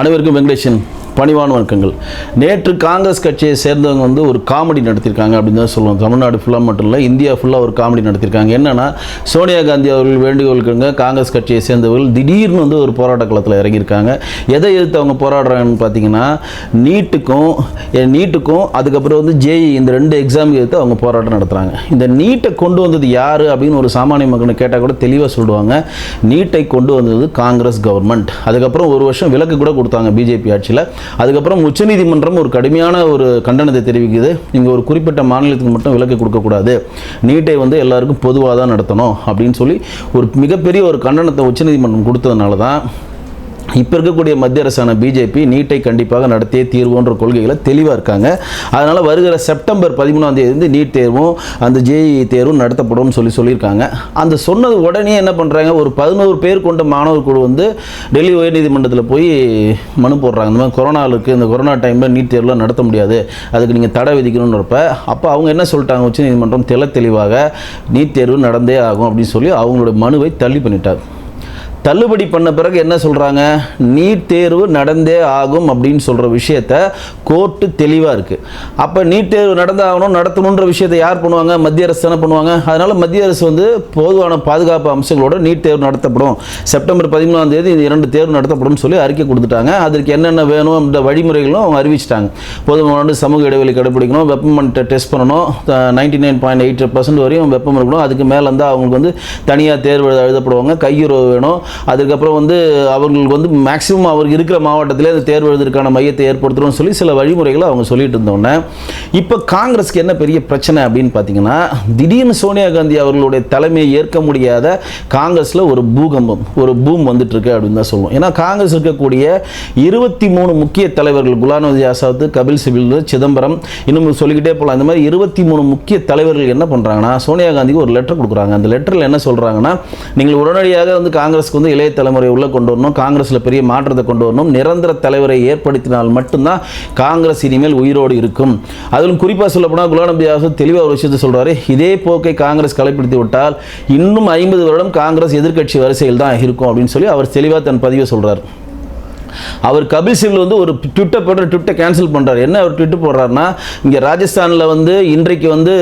அனைவருக்கும் வெங்கடேஷன். பணிவான வணக்கங்கள். நேற்று காங்கிரஸ் கட்சியை சேர்ந்தவங்க வந்து ஒரு காமெடி நடத்தியிருக்காங்க அப்படின்னு தான் சொல்லுவோம் தமிழ்நாடு ஃபுல்லாக மட்டும் இல்லை இந்தியா ஃபுல்லாக ஒரு காமெடி நடத்தியிருக்காங்க. என்னென்னா சோனியா காந்தி அவர்கள் வேண்டுகோளுக்குங்க காங்கிரஸ் கட்சியை சேர்ந்தவர்கள் திடீர்னு வந்து ஒரு போராட்ட களத்தில் இறங்கியிருக்காங்க. எதை எதிர்த்து அவங்க போராடுறாங்கன்னு பார்த்தீங்கன்னா நீட்டுக்கும் நீட்டுக்கும் அதுக்கப்புறம் வந்து ஜேஇ இந்த ரெண்டு எக்ஸாம் எதிர்த்து அவங்க போராட்டம் நடத்துகிறாங்க இந்த நீட்டை கொண்டு வந்தது யார் அப்படின்னு ஒரு சாமானிய மக்களை கேட்டால் கூட தெளிவாக சொல்லுவாங்க. நீட்டை கொண்டு வந்தது காங்கிரஸ் கவர்மெண்ட் அதுக்கப்புறம் ஒரு வருஷம் விலக்கு கூட கொடுத்தாங்க பிஜேபி ஆட்சியில். அதுக்கப்புறம் உச்சநீதிமன்றம் ஒரு கடுமையான ஒரு கண்டனத்தை தெரிவிக்குது. நீங்கள் ஒரு குறிப்பிட்ட மாநிலத்துக்கு மட்டும் விலக்கு கொடுக்கக்கூடாது. நீட்டை வந்து எல்லாருக்கும் பொதுவாக தான் நடத்தணும் அப்படின்னு சொல்லி ஒரு மிகப்பெரிய ஒரு கண்டனத்தை உச்சநீதிமன்றம் கொடுத்ததுனால தான் இப்போ இருக்கக்கூடிய மத்திய அரசான பிஜேபி நீட்டை கண்டிப்பாக நடத்தியே தீர்வுன்ற கொள்கைகளை தெளிவாக இருக்காங்க. அதனால் வருகிற செப்டம்பர் பதிமூணாம் தேதி நீட் தேர்வும் அந்த ஜேஇ தேர்வும் நடத்தப்படும்னு சொல்லி சொல்லியிருக்காங்க. அந்த சொன்னது உடனே என்ன பண்ணுறாங்க ஒரு பதினோரு பேர் கொண்ட மாணவர் குழு வந்து டெல்லி உயர்நீதிமன்றத்தில் போய் மனு போடுறாங்க. இந்த மாதிரி கொரோனாவுக்கு இந்த கொரோனா டைமில் நீட் தேர்வுலாம் நடத்த முடியாது. அதுக்கு நீங்கள் தடை விதிக்கணுன்றப்ப அப்போ அவங்க என்ன சொல்லிட்டாங்க? உச்சநீதிமன்றம் தெல தெளிவாக நீட் தேர்வு நடந்தே ஆகும் அப்படின்னு சொல்லி அவங்களோட மனுவை தள்ளி பண்ணிட்டார் தள்ளுபடி பண்ண பிறகு என்ன சொல்கிறாங்க நீட் தேர்வு நடந்தே ஆகும் அப்படின்னு சொல்கிற விஷயத்த கோர்ட்டு தெளிவாக இருக்குது அப்போ நீட் தேர்வு நடந்தாகணும் நடத்தணுன்ற விஷயத்தை யார் பண்ணுவாங்க? மத்திய அரசு தானே பண்ணுவாங்க. அதனால் மத்திய அரசு வந்து பொதுவான பாதுகாப்பு அம்சங்களோட நீட் தேர்வு நடத்தப்படும். செப்டம்பர் பதிமூணாம் தேதி இந்த இரண்டு தேர்வு நடத்தப்படும் சொல்லி அறிக்கை கொடுத்துட்டாங்க. அதற்கு என்னென்ன வேணும் அந்த வழிமுறைகளும் அவங்க அறிவிச்சிட்டாங்க. பொதுவான சமூக இடைவெளி கடைபிடிக்கணும் வெப்பமன் டெஸ்ட் பண்ணணும். Ninety nine point eight percent வரையும் வெப்பம் இருக்கணும். அதுக்கு மேலே இருந்தால் அவங்களுக்கு வந்து தனியாக தேர்வு எழுதப்படுவாங்க. கையுறவு வேணும். அதுக்கப்புறம் வந்து அவங்களுக்கு வந்து மேக்ஸிமம் அவருக்கு இருக்கிற மாவட்டத்திலே அந்த தேர்வு எழுதுறதுக்கான மையத்தை ஏற்படுத்தணும்னு சொல்லி சில வழிமுறைகளை அவங்க சொல்லிட்டு இருந்தோன்னே இப்போ காங்கிரஸ்க்கு என்ன பெரிய பிரச்சனை அப்படின்னு பார்த்தீங்கன்னா திடீர்னு சோனியா காந்தி அவர்களுடைய தலைமையை ஏற்க முடியாத காங்கிரஸில் ஒரு பூகம்பம் ஒரு பூம் வந்துட்டு இருக்கு அப்படின்னு தான் சொல்லுவோம். ஏன்னா காங்கிரஸ் இருக்கக்கூடிய இருபத்தி மூணு முக்கிய தலைவர்கள் குலாம் நபி ஆசாத் கபில் சிபில் சிதம்பரம் இன்னும் சொல்லிக்கிட்டே போகலாம் இந்த மாதிரி இருபத்தி மூணு முக்கிய தலைவர்கள் என்ன பண்ணுறாங்கன்னா சோனியா காந்திக்கு ஒரு லெட்டர் கொடுக்குறாங்க. அந்த லெட்டரில் என்ன சொல்கிறாங்கன்னா நீங்கள் உடனடியாக வந்து காங்கிரஸ்க்கு வந்து இளைய தலைமுறை உள்ளே கொண்டு வரணும். காங்கிரஸில் பெரிய மாற்றத்தை கொண்டு வரணும். நிரந்தர தலைவரை ஏற்படுத்தினால் மட்டும்தான் காங்கிரஸ் இனிமேல் உயிரோடு இருக்கும். அதிலும் குறிப்பாக சொல்லப்போனால் குலாநபி ஆசாத் தெளிவாக ஒரு விஷயத்தை சொல்கிறாரு இதே போக்கை காங்கிரஸ் கலைப்பிடித்து விட்டால் இன்னும் ஐம்பது வருடம் காங்கிரஸ் எதிர்க்கட்சி வரிசையில் தான் இருக்கும் அப்படின்னு சொல்லி அவர் தெளிவாக தன் பதிவை சொல்கிறார் அவர் கபில் சிபில் வந்து ஒரு ட்விட்டர் போடுற ட்விட்டை கேன்சல் பண்ணுறாரு என்ன அவர் ட்விட்டு போடுறாருன்னா இங்கே ராஜஸ்தானில் வந்து இன்றைக்கு வந்து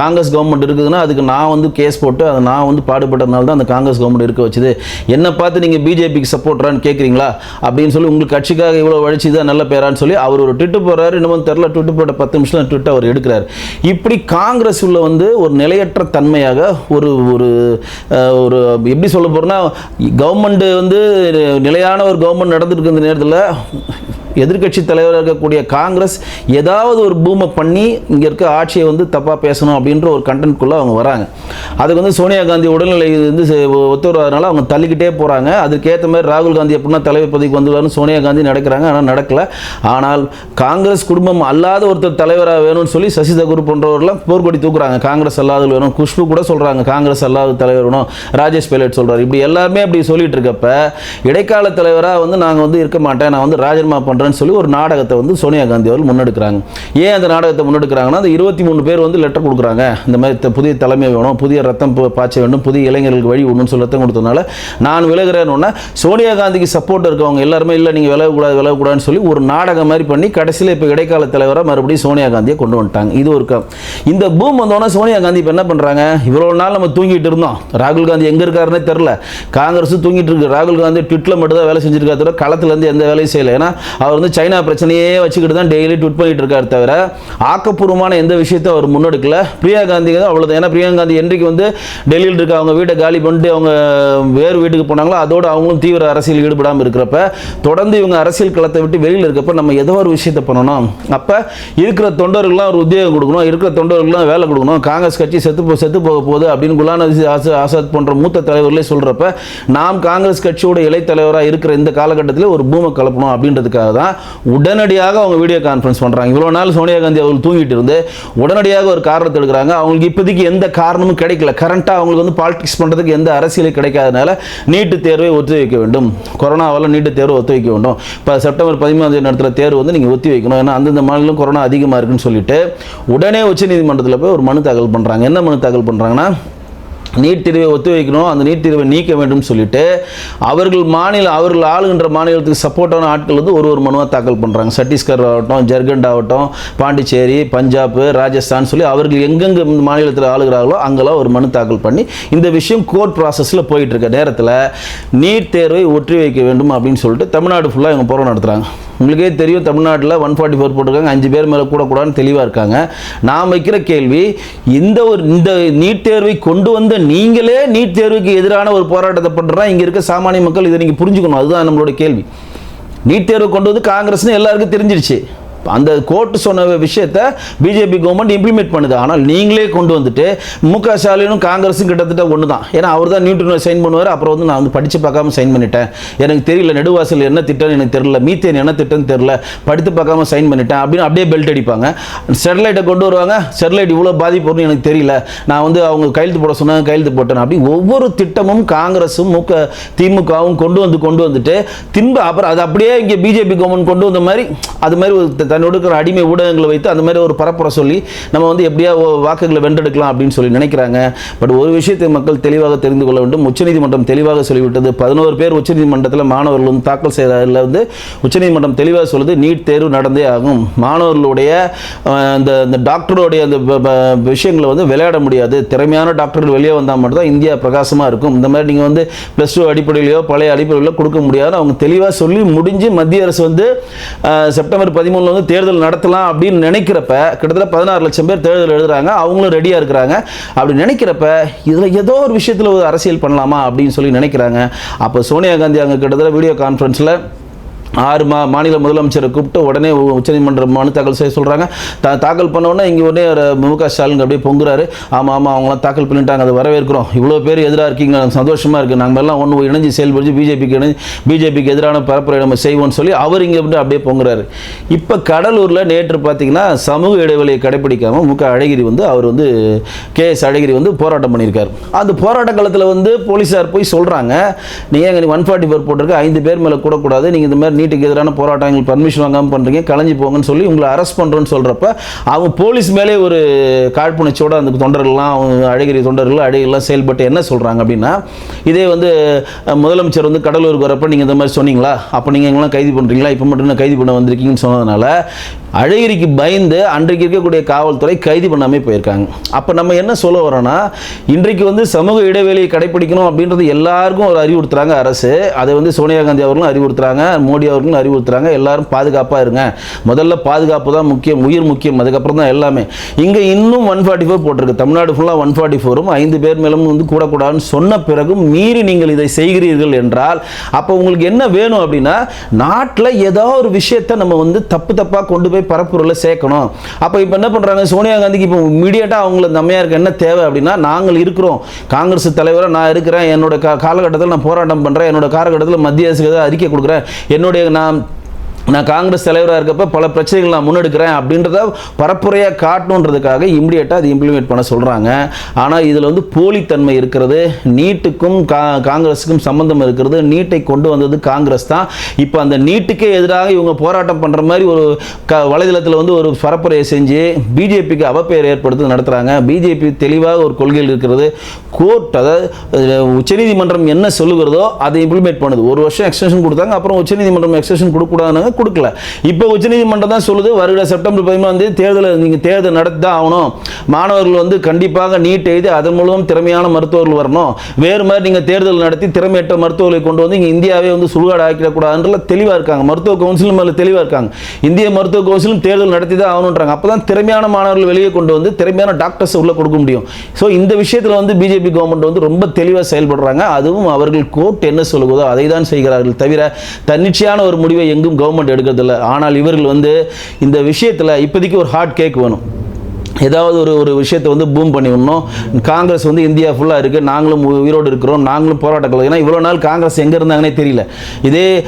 காங்கிரஸ் கவர்மெண்ட் இருக்குதுன்னா அதுக்கு நான் வந்து கேஸ் போட்டு அதை நான் வந்து பாடுபட்டதுனால தான் அந்த காங்கிரஸ் கவர்மெண்ட் இருக்க வச்சுது. என்னை பார்த்து நீங்கள் பிஜேபிக்கு சப்போர்ட்றான்னு கேட்குறீங்களா அப்படின்னு சொல்லி உங்களுக்கு கட்சிக்காக இவ்வளோ வழிச்சு தான் நல்ல பேரான்னு சொல்லி அவர் ஒரு ட்விட்டு போடுறாரு. இன்னமும் தெரில ட்விட்டு போட்ட பத்து நிமிஷம் ட்விட்டை அவர் எடுக்கிறார். இப்படி காங்கிரஸ் உள்ள வந்து ஒரு நிலையற்ற தன்மையாக ஒரு ஒரு ஒரு எப்படி சொல்ல போகிறோன்னா கவர்மெண்ட் வந்து நிலையான ஒரு கவர்மெண்ட் பார்த்துட்டு இருக்க நேரத்தில் எதிர்கட்சி தலைவராக இருக்கக்கூடிய காங்கிரஸ் ஏதாவது ஒரு பூமை பண்ணி இங்கே இருக்க ஆட்சியை வந்து தப்பாக பேசணும் அப்படின்ற ஒரு கண்டென்ட்குள்ளே அவங்க வராங்க. அதுக்கு வந்து சோனியா காந்தி உடல்நிலை வந்து ஒத்துவராதனால அவங்க தள்ளிக்கிட்டே போகிறாங்க அதுக்கேற்ற மாதிரி ராகுல் காந்தி எப்படின்னா தலைவர் பதவிக்கு வந்துடுவார்னு சோனியா காந்தி நடக்கிறாங்க. ஆனால் நடக்கல. ஆனால் காங்கிரஸ் குடும்பம் அல்லாத ஒருத்தர் தலைவராக வேணும்னு சொல்லி சசி தகுர் போன்றவர்கள்லாம் போர்க்கொடி தூக்குறாங்க. காங்கிரஸ் அல்லாத வேணும். குஷ்பு கூட சொல்கிறாங்க காங்கிரஸ் அல்லாத தலைவர் வேணும். ராஜேஷ் பைலட் சொல்கிறார் இப்படி எல்லாருமே அப்படி சொல்லிட்டு இருக்கப்ப இடைக்கால தலைவராக வந்து நாங்கள் வந்து இருக்க மாட்டேன் நான் வந்து ராஜினாமா பண்ணுறேன்னு சொல்லி ஒரு நாடகத்தை வந்து சோனியா காந்தி அவர்கள் முன்னெடுக்கிறாங்க. ஏன் அந்த நாடகத்தை முன்னெடுக்கிறாங்கன்னா அந்த இருபத்தி மூணு பேர் வந்து லெட்டர் கொடுக்குறாங்க. இந்த மாதிரி புதிய தலைமை வேணும் புதிய ரத்தம் பாய்ச்ச வேண்டும் புதிய இளைஞர்களுக்கு வழி விடணும்னு சொல்லி ரத்தம் கொடுத்ததுனால நான் விலகிறேன்னு சோனியா காந்திக்கு சப்போர்ட் இருக்கவங்க எல்லாருமே இல்லை நீங்கள் விலகக்கூடாது விலகக்கூடாதுன்னு சொல்லி ஒரு நாடகம் மாதிரி பண்ணி கடைசியில் இப்போ இடைக்கால தலைவராக மறுபடியும் சோனியா காந்தியை கொண்டு வந்துட்டாங்க. இது ஒரு இந்த பூம் வந்தோடனே சோனியா காந்தி இப்போ என்ன பண்ணுறாங்க இவ்வளோ நாள் நம்ம தூங்கிட்டு இருந்தோம். ராகுல் காந்தி எங்கே இருக்காருன்னே தெரில காங்கிரஸ் தூங்கிட்டு இருக்கு. ராகுல் காந்தி ட்விட்டில் மட்டும் தான் வேலை செஞ்சிருக்காரு தவிர களத்துலேருந்து எந்த வேலையும் செய்யலை. ஏன்னா அவர் வந்து சைனா பிரச்சனையே வச்சுக்கிட்டு தான் டெய்லி ட்விட் பண்ணிகிட்டு இருக்கார் தவிர ஆக்கப்பூர்வமான எந்த விஷயத்தை அவர் முன்னெடுக்கல. பிரியா காந்தி தான் அவ்வளோதான் ஏன்னா பிரியா காந்தி என்றைக்கு வந்து டெல்லியில் இருக்க அவங்க வீட்டை காலி பண்ணிட்டு அவங்க வேறு வீட்டுக்கு போனாங்களோ அதோடு அவங்களும் தீவிர அரசியல் ஈடுபடாமல் இருக்கிறப்ப தொடர்ந்து இவங்க அரசியல் களத்தை விட்டு வெளியில் இருக்கப்ப நம்ம ஏதோ ஒரு விஷயத்தை பண்ணணும். அப்போ இருக்கிற தொண்டர்கள்லாம் ஒரு உத்தியோகம் கொடுக்கணும். இருக்கிற தொண்டர்கள்லாம் வேலை கொடுக்கணும். காங்கிரஸ் கட்சி செத்து போ செத்து போக போகுது அப்படின்னு குலாம் நபி ஆசாத் போன்ற மூத்த தலைவர்களே சொல்கிறப்ப நாம் காங்கிரஸ் கட்சியோட இலைத்தலைவராக இருக்கிற இந்த காலகட்டத்தில் ஒரு பூமை கலப்பணும் அப்படின்றதுக்காக தான் உடனடியாக அவங்க வீடியோ கான்ஃபரன்ஸ் பண்ணுறாங்க இவ்வளோ நாள் சோனியா காந்தி அவர்கள் தூங்கிட்டு இருந்து உடனடியாக ஒரு காரணத்தை எடுக்கிறாங்க. அவங்களுக்கு இப்போதைக்கு எந்த காரணமும் கிடைக்கல. கரண்ட்டாக அவங்களுக்கு வந்து பாலிடிக்ஸ் பண்ணுறதுக்கு எந்த அரசியலும் கிடைக்காதனால நீட்டு தேர்வை ஒத்தி வைக்க வேண்டும். கொரோனாவால் நீட்டு தேர்வு ஒத்தி வைக்க வேண்டும். இப்போ செப்டம்பர் பதிமூணாம் தேதி நடத்துகிற தேர்வு வந்து நீங்கள் ஒத்தி வைக்கணும். ஏன்னா அந்தந்த மாநிலம் கொரோனா அதிகமாக இருக்குன்னு சொல்லிட்டு உடனே உச்சநீதிமன்றத்தில் போய் ஒரு மனு தாக்கல் பண்ணுறாங்க என்ன மனு தாக்கல் பண்ணுறாங்கன்னா நீட் தேர்வை ஒத்தி வைக்கணும் அந்த நீட் தேர்வை நீக்க வேண்டும் சொல்லிட்டு அவர்கள் மாநில அவர்கள் ஆளுகின்ற மாநிலத்துக்கு சப்போர்ட்டான ஆட்கள் வந்து ஒரு ஒரு மனுவாக தாக்கல் பண்ணுறாங்க சத்தீஸ்கர் ஆகட்டும் ஜர்க்கண்ட் ஆகட்டும் பாண்டிச்சேரி பஞ்சாப் ராஜஸ்தான் சொல்லி அவர்கள் எங்கெங்கே இந்த மாநிலத்தில் ஆளுகிறார்களோ அங்கெல்லாம் ஒரு மனு தாக்கல் பண்ணி இந்த விஷயம் கோர்ட் ப்ராசஸில் போயிட்டு இருக்க. நேரத்தில் நீட் தேர்வை ஒற்றி வைக்க வேண்டும் அப்படின்னு சொல்லிட்டு தமிழ்நாடு ஃபுல்லாக இவங்க போராட்டம் நடத்துகிறாங்க உங்களுக்கே தெரியும் தமிழ்நாட்டில் ஒன் ஃபார்ட்டி ஃபோர் போட்டிருக்காங்க. அஞ்சு பேர் மேலே கூட கூடாதுன்னு தெளிவாக இருக்காங்க. நான் வைக்கிற கேள்வி இந்த ஒரு இந்த நீட் தேர்வை கொண்டு வந்த நீங்களே நீட் தேர்வுக்கு எதிரான ஒரு போராட்டத்தை பண்ணுறா இங்கே இருக்க சாமானிய மக்கள் இதை நீங்கள் புரிஞ்சுக்கணும். அதுதான் நம்மளோட கேள்வி. நீட் தேர்வு கொண்டு வந்து காங்கிரஸ்னு எல்லாருக்கும் தெரிஞ்சிருச்சு. அந்த கோர்ட் சொன்ன விஷயத்த பிஜேபி கவர்மெண்ட் இம்ப்ளிமெண்ட் பண்ணுது. ஆனால் நீங்களே கொண்டு வந்துட்டு மு க ஸ்டாலினும் காங்கிரஸும் கிட்டத்தட்ட ஒன்று தான் ஏன்னா அவர் தான் நியூட்ரன் சைன் பண்ணுவார். அப்புறம் வந்து நான் வந்து படித்து பார்க்காம சைன் பண்ணிட்டேன். எனக்கு தெரியல நெடுவாசல் என்ன திட்டம்னு எனக்கு தெரியல மீத்தேன் என்ன திட்டம்னு தெரியல. படித்து பார்க்காம சைன் பண்ணிட்டேன் அப்படின்னு அப்படியே பெல்ட் அடிப்பாங்க. ஸ்டெர்லைட்டை கொண்டு வருவாங்க. ஸ்டெர்லைட் இவ்வளோ பாதிப்பு வரும்னு எனக்கு தெரியல. நான் வந்து அவங்க கையெழுத்து போட சொன்னாங்க கையெழுத்து போட்டேன். அப்படி ஒவ்வொரு திட்டமும் காங்கிரஸும் முக திமுகவும் கொண்டு வந்து கொண்டு வந்துட்டு திரும்ப அப்புறம் அது அப்படியே இங்கே பிஜேபி கவர்மெண்ட் கொண்டு வந்த மாதிரி அது மாதிரி ஒரு தன்னோடு இருக்கிற அடிமை ஊடகங்களை வைத்து அந்த மாதிரி ஒரு பரப்புரை சொல்லி நம்ம வந்து எப்படியா வாக்குகளை வென்றெடுக்கலாம் அப்படின்னு சொல்லி நினைக்கிறாங்க. பட் ஒரு விஷயத்தை மக்கள் தெளிவாக தெரிந்து கொள்ள வேண்டும். உச்சநீதிமன்றம் தெளிவாக சொல்லிவிட்டது. பதினோரு பேர் உச்சநீதிமன்றத்தில் மாணவர்கள் வந்து தாக்கல் செய்ததில் வந்து உச்சநீதிமன்றம் தெளிவாக சொல்லுது நீட் தேர்வு நடந்தே ஆகும். மாணவர்களுடைய அந்த அந்த டாக்டருடைய அந்த விஷயங்களை வந்து விளையாட முடியாது. திறமையான டாக்டர்கள் வெளியே வந்தால் மட்டும்தான் இந்தியா பிரகாசமாக இருக்கும். இந்த மாதிரி நீங்கள் வந்து ப்ளஸ் டூ அடிப்படையிலையோ பழைய அடிப்படையிலோ கொடுக்க முடியாது. அவங்க தெளிவாக சொல்லி முடிஞ்சு மத்திய அரசு வந்து செப்டம்பர் பதிமூணில் வந்து தேர்தல் நடத்தலாம் அப்படின்னு நினைக்கிறப்ப கிட்டத்தட்ட பதினாறு லட்சம் பேர் தேர்தல் எழுதுறாங்க அவங்களும் ரெடியாக இருக்கிறாங்க. அப்படி நினைக்கிறப்ப இதில் ஏதோ ஒரு விஷயத்தில் ஒரு அரசியல் பண்ணலாமா அப்படின்னு சொல்லி நினைக்கிறாங்க. அப்போ சோனியா காந்தி அங்கே கிட்டத்தட்ட வீடியோ கான்ஃபரன்ஸில் ஆறு மா மாநில முதலமைச்சரை கூப்பிட்டு உடனே உச்சநீதிமன்றம் மனு தாக்கல் செய்ய சொல்கிறாங்க தா தாக்கல் பண்ண உடனே இங்கே உடனே ஒரு மு க ஸ்டாலின் அப்படியே பொங்குறாரு. ஆமாம் ஆமாம் அவங்களாம் தாக்கல் பண்ணிட்டாங்க அதை வரவேற்கிறோம். இவ்வளோ பேர் எதிராக இருக்கீங்க எனக்கு சந்தோஷமாக இருக்குது நாங்கள் எல்லாம் ஒன்று இணைஞ்சு செயல்படுத்தி பிஜேபிக்கு இணைஞ்சு பிஜேபிக்கு எதிரான பரப்புரை நம்ம செய்வோம்னு சொல்லி அவர் இங்கே வந்து அப்படியே பொங்குறாரு. இப்போ கடலூரில் நேற்று பார்த்தீங்கன்னா சமூக இடைவெளியை கடைப்பிடிக்காமல் மு க அழகிரி வந்து அவர் வந்து கே எஸ் அழகிரி வந்து போராட்டம் பண்ணியிருக்கார். அந்த போராட்ட காலத்தில் வந்து போலீஸார் போய் சொல்கிறாங்க நீங்கள் ஒன் ஃபார்ட்டி ஃபோர் போட்டிருக்க ஐந்து பேர் மேலே கூடக்கூடாது நீங்கள் இந்த மாதிரி நீட்டுக்கு எதிரான போராட்டம் எங்களுக்கு பர்மிஷன் வாங்காமல் பண்ணுறீங்க கலைஞ்சு போங்கன்னு சொல்லி உங்களை அரெஸ்ட் பண்ணுறோன்னு சொல்கிறப்ப அவங்க போலீஸ் மேலே ஒரு காழ்ப்புணர்ச்சியோடு அந்த தொண்டர்கள்லாம் அவங்க அழகிரி தொண்டர்கள் அழகிரிலாம் செயல்பட்டு என்ன சொல்கிறாங்க அப்படின்னா இதே வந்து முதலமைச்சர் வந்து கடலூருக்கு வரப்போ நீங்கள் இந்த மாதிரி சொன்னீங்களா? அப்போ நீங்கள் எங்கெல்லாம் கைது பண்ணுறீங்களா இப்போ மட்டும் என்ன கைது பண்ண வந்திருக்கீங்கன்னு சொன்னதுனால அழகிரிக்கு பயந்து அன்றைக்கு இருக்கக்கூடிய காவல்துறை கைது பண்ணாமே போயிருக்காங்க. அப்போ நம்ம என்ன சொல்ல வரோன்னா இன்றைக்கு வந்து சமூக இடைவெளியை கடைப்பிடிக்கணும் அப்படின்றது எல்லாருக்கும் ஒரு அறிவுறுத்துறாங்க அரசு. அதை வந்து சோனியா காந்தி அவர்களும் அறிவுறுத்துறாங்க மோடி அவர்களும் அறிவுறுத்துறாங்க. எல்லாரும் பாதுகாப்பாக இருங்க. முதல்ல பாதுகாப்பு தான் முக்கியம் உயிர் முக்கியம். அதுக்கப்புறம் தான் எல்லாமே. இங்கே இன்னும் ஒன் ஃபார்ட்டி ஃபோர் போட்டிருக்கு. தமிழ்நாடு ஃபுல்லாக ஒன் ஃபார்ட்டி ஃபோரும் ஐந்து பேர் மேலும் வந்து கூடக்கூடாதுன்னு சொன்ன பிறகும் மீறி நீங்கள் இதை செய்கிறீர்கள் என்றால் அப்போ உங்களுக்கு என்ன வேணும் அப்படின்னா நாட்டில் ஏதோ ஒரு விஷயத்தை நம்ம வந்து தப்பு தப்பாக கொண்டு போய் பரப்புரையில் சேர்க்கணும். அப்போ இப்போ என்ன பண்ணுறாங்க சோனியா காந்திக்கு இப்போ இமீடியட்டாக அவங்கள இந்த என்ன தேவை அப்படின்னா நாங்கள் இருக்கிறோம். காங்கிரஸ் தலைவராக நான் இருக்கிறேன். என்னோட கா காலகட்டத்தில் நான் போராட்டம் பண்ணுறேன் என்னோட காலகட்டத்தில் மத்திய அரசுக்கு ஏதாவது அறிக்கை கொடுக்குறேன். என்னுடைய நான் நான் காங்கிரஸ் தலைவராக இருக்கப்ப பல பிரச்சனைகள் நான் முன்னெடுக்கிறேன் அப்படின்றத பரப்புரையாக காட்டணுன்றதுக்காக இம்மிடியட்டாக அது இம்ப்ளிமெண்ட் பண்ண சொல்கிறாங்க ஆனால் இதில் வந்து போலித்தன்மை இருக்கிறது நீட்டுக்கும் கா காங்கிரஸுக்கும் சம்மந்தம் இருக்கிறது நீட்டை கொண்டு வந்தது காங்கிரஸ் தான். இப்போ அந்த நீட்டுக்கே எதிராக இவங்க போராட்டம் பண்ணுற மாதிரி ஒரு க வலைதளத்தில் வந்து ஒரு பரப்புரையை செஞ்சு பிஜேபிக்கு அவப்பெயர் ஏற்படுத்தி நடத்துகிறாங்க பிஜேபி தெளிவாக ஒரு கொள்கையில் இருக்கிறது. கோர்ட் அதாவது உச்சநீதிமன்றம் என்ன சொல்லுகிறதோ அதை இம்ப்ளிமெண்ட் பண்ணுது. ஒரு வருஷம் எக்ஸ்டென்ஷன் கொடுத்தாங்க அப்புறம் உச்சநீதிமன்றம் எக்ஸ்டென்ஷன் கொடுக்கூடாதுனாங்க கொடுக்கல. இப்போ உச்சநீதிமன்றம் தான் சொல்லுது வருகிற செப்டம்பர் பதிமூணாம் தேதி தேர்தலை நீங்கள் தேர்தல் நடத்தி தான் ஆகணும். மாணவர்கள் வந்து கண்டிப்பாக நீட் எழுதி அதன் மூலம் திறமையான மருத்துவர்கள் வரணும். வேறு மாதிரி நீங்கள் தேர்தல் நடத்தி திறமையற்ற மருத்துவர்களை கொண்டு வந்து இங்கே இந்தியாவே வந்து சுடுகாடு ஆக்கிடக்கூடாதுன்றல தெளிவாக இருக்காங்க. மருத்துவ கவுன்சிலும் மேலே தெளிவாக இருக்காங்க. இந்திய மருத்துவ கவுன்சிலும் தேர்தல் நடத்தி தான் ஆகணுன்றாங்க. அப்போ தான் திறமையான மாணவர்கள் வெளியே கொண்டு வந்து திறமையான டாக்டர்ஸ் உள்ளே கொடுக்க முடியும். ஸோ இந்த விஷயத்தில் வந்து பிஜேபி கவர்மெண்ட் வந்து ரொம்ப தெளிவாக செயல்படுறாங்க. அதுவும் அவர்கள் கோர்ட் என்ன சொல்லுவதோ அதை தான் செய்கிறார்கள் தவிர தன்னிச்சையான ஒரு முடிவை எங்கும் கவர்மெண்ட் எடுக்கிறதில்ல. ஆனால் இவர்கள் வந்து இந்த விஷயத்தில் இப்போதைக்கு ஒரு ஹார்ட் கேக் வேணும். ஏதாவது ஒரு ஒரு விஷயத்தை வந்து பூம் பண்ணி விடணும் காங்கிரஸ் வந்து இந்தியா ஃபுல்லாக இருக்குது நாங்களும் உயிரோடு இருக்கிறோம். நாங்களும் போராட்டங்கள் ஏன்னா இவ்வளோ நாள் காங்கிரஸ் எங்கே இருந்தாங்கன்னே தெரியல. இதே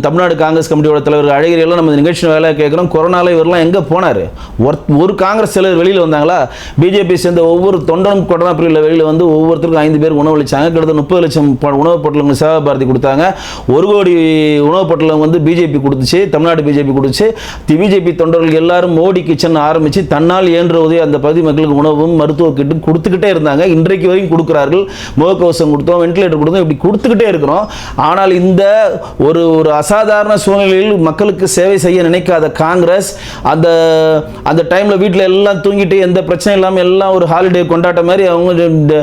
தமிழ்நாடு காங்கிரஸ் கமிட்டியோட தலைவர் அழகிரி எல்லாம் நம்ம நிகழ்ச்சி வேலை கேட்குறோம். கொரோனாவில் இவரெல்லாம் எங்கே போனார்? ஒரு ஒரு காங்கிரஸ் தலைவர் வெளியில் வந்தாங்களா? பிஜேபி சேர்ந்த ஒவ்வொரு தொண்டனும் கொரோனா பிரிவில் வெளியில் வந்து ஒவ்வொருத்தருக்கும் ஐந்து பேர் உணவு அளித்தாங்க கிட்டத்தட்ட முப்பது லட்சம் ப- உணவுப் பொட்டலங்கள் சேவா பாரதி கொடுத்தாங்க. ஒரு கோடி உணவுப் பொட்டலம் வந்து பிஜேபி கொடுத்துச்சு. தமிழ்நாடு பிஜேபி கொடுத்துச்சு. பிஜேபி தொண்டர்கள் எல்லாரும் மோடி கிச்சன் ஆரம்பித்து தன்னால் இயன்ற உதவி அந்த பகுதி மக்களுக்கு உணவும் மருத்துவ கிட்டும் கொடுத்துக்கிட்டே இருந்தாங்க. இன்றைக்கு வரையும் கொடுக்குறார்கள். முகக்கவசம் கொடுத்தோம் வென்டிலேட்டர் கொடுத்தோம் இப்படி கொடுத்துக்கிட்டே இருக்கிறோம். ஆனால் இந்த ஒரு ஒரு அசாதாரண சூழ்நிலையில் மக்களுக்கு சேவை செய்ய நினைக்காத காங்கிரஸ் அந்த அந்த டைமில் வீட்டில் எல்லாம் தூங்கிட்டு எந்த பிரச்சனையும் இல்லாமல் எல்லாம் ஒரு ஹாலிடே கொண்டாட்ட மாதிரி அவங்க இந்த,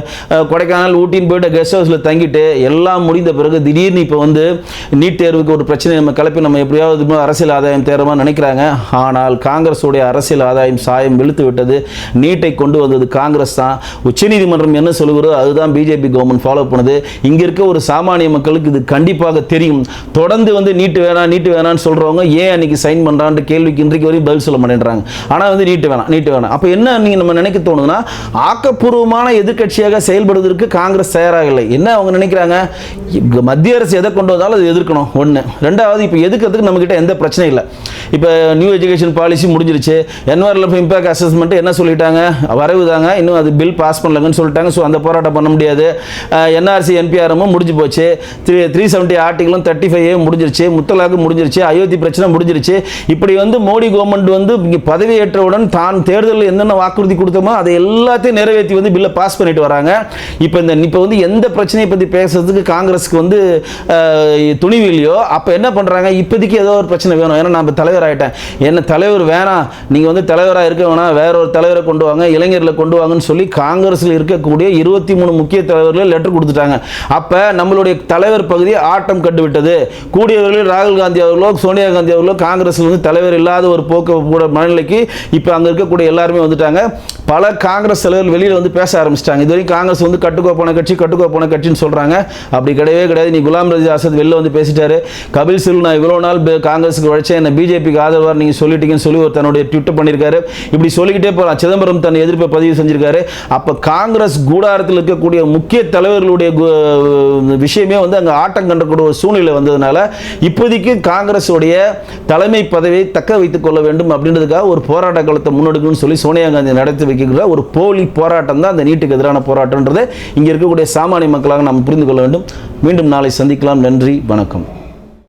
கொடைக்கானல் ஊட்டின்னு போயிட்டு கெஸ்ட் ஹவுஸில் தங்கிட்டு எல்லாம் முடிந்த பிறகு திடீர்னு இப்போ வந்து நீட் தேர்வுக்கு ஒரு பிரச்சனை நம்ம கிளப்பி நம்ம எப்படியாவது அரசியல் ஆதாயம் தேரமாக நினைக்கிறாங்க. ஆனால் காங்கிரஸுடைய அரசியல் ஆதாயம் சாயம் வெளுத்து விட்டது நீட்டை கொண்டு வந்தது காங்கிரஸ் தான். உச்சநீதிமன்றம் என்ன சொல்கிறதோ அதுதான் பிஜேபி கவர்மெண்ட் ஃபாலோ பண்ணுது. இங்கே இருக்க ஒரு சாமானிய மக்களுக்கு இது கண்டிப்பாக தெரியும். தொடர்ந்து வந்து நீட்டு வேணாம் நீட்டு வேணாம்னு சொல்கிறவங்க ஏன் அன்னைக்கு சைன் பண்ணுறான்ற கேள்விக்கு இன்றைக்கு வரையும் பதில் சொல்ல மாட்டேன்றாங்க. ஆனால் வந்து நீட்டு வேணாம் நீட்டு வேணாம். அப்போ என்ன நீங்கள் நம்ம நினைக்க தோணுதுன்னா ஆக்கப்பூர்வமான எதிர்க்கட்சியாக செயல்படுவதற்கு காங்கிரஸ் தயாராக இல்லை என்ன அவங்க நினைக்கிறாங்க? மத்திய அரசு எதை கொண்டு வந்தாலும் அது எதிர்க்கணும் ஒன்று ரெண்டாவது இப்போ எதுக்கிறதுக்கு நம்மக்கிட்ட எந்த பிரச்சனையும் இல்லை. இப்போ நியூ எஜுகேஷன் பாலிசி முடிஞ்சிருச்சு. என்வரன்மெண்ட் இம்பாக்ட் அசஸ்மெண்ட் என்ன சொல்லிட்டாங்க? வரவு தாங்க. இன்னும் அது பில் பாஸ் பண்ணலங்கன்னு சொல்லிட்டாங்க. ஸோ அந்த போராட்டம் பண்ண முடியாது. என்ஆர்சி என்பிஆர்எம்மும் முடிஞ்சு போச்சு. த்ரீ த்ரீ செவன்ட்டி ஆர்டிகளும் தேர்ட்டி ஃபைவ் முடிஞ்சிருச்சு. முத்தலாக்கு முடிஞ்சிருச்சு. அயோத்தி பிரச்சனை முடிஞ்சிருச்சு. இப்படி வந்து மோடி கவர்மெண்ட் வந்து இங்கே பதவியேற்றவுடன் தான் தேர்தலில் என்னென்ன வாக்குறுதி கொடுத்தோமோ அதை எல்லாத்தையும் நிறைவேற்றி வந்து பில்லை பாஸ் பண்ணிட்டு வராங்க. இப்போ இந்த இப்போ வந்து எந்த பிரச்சனையை பற்றி பேசுறதுக்கு காங்கிரஸுக்கு வந்து துணிவு இல்லையோ அப்போ என்ன பண்ணுறாங்க இப்போதைக்கு ஏதோ ஒரு பிரச்சனை வேணும். ஏன்னா நான் இப்போ தலைவர் ஆகிட்டேன் என்ன தலைவர் வேணாம். நீங்கள் வந்து தலைவராக இருக்க வேணாம். வேற ஒரு தலைவரை கொண்டு வாங்க இளைஞர்களை கொண்டு வாங்கன்னு சொல்லி காங்கிரஸில் இருக்கக்கூடிய இருபத்தி மூணு முக்கிய தலைவர்கள் லெட்டர் கொடுத்துட்டாங்க. அப்போ நம்மளுடைய தலைவர் பகுதி ஆட்டம் கண்டு விட்டது கூடியவர்களில் ராகுல் காந்தி அவர்களோ சோனியா காந்தி அவர்களோ காங்கிரஸில் வந்து தலைவர் இல்லாத ஒரு போக்கு கூட மனநிலைக்கு இப்போ அங்கே இருக்கக்கூடிய எல்லாருமே வந்துட்டாங்க. பல காங்கிரஸ் தலைவர்கள் வெளியில் வந்து பேச ஆரம்பிச்சிட்டாங்க. இது வரைக்கும் காங்கிரஸ் வந்து கட்டுக்கோப்பான கட்சி கட்டுக்கோப்பான கட்சின்னு சொல்கிறாங்க அப்படி கிடையவே கிடையாது. நீ குலாம் ரஜி ஆசாத் வெளில வந்து பேசிட்டாரு. கபில் சில் நான் இவ்வளோ நாள் காங்கிரஸுக்கு உழைச்சேன் என்ன பிஜேபிக்கு ஆதரவாக நீங்கள் சொல்லிட்டீங்கன்னு சொல்லி ஒரு தன்னுடைய ட்விட்டர் பண்ணியிருக்காரு. இப்படி சொல்லி சொல்லிக்கிட்டே போகலாம் சிதம்பரம் தன் எதிர்ப்பை பதிவு செஞ்சிருக்காரு. அப்போ காங்கிரஸ் கூடாரத்தில் இருக்கக்கூடிய முக்கிய தலைவர்களுடைய விஷயமே வந்து அங்கே ஆட்டம் கண்டக்கூடிய ஒரு சூழ்நிலை வந்ததுனால இப்போதைக்கு காங்கிரஸுடைய தலைமை பதவியை தக்க வைத்துக் கொள்ள வேண்டும் அப்படின்றதுக்காக ஒரு போராட்ட காலத்தை முன்னெடுக்கணும்னு சொல்லி சோனியா காந்தி நடத்தி வைக்கிற ஒரு போலி போராட்டம் தான் அந்த நீட்டுக்கு எதிரான போராட்டம்ன்றதை இங்கே இருக்கக்கூடிய சாமானிய மக்களாக நாம் புரிந்து கொள்ள வேண்டும். மீண்டும் நாளை சந்திக்கலாம். நன்றி. வணக்கம்.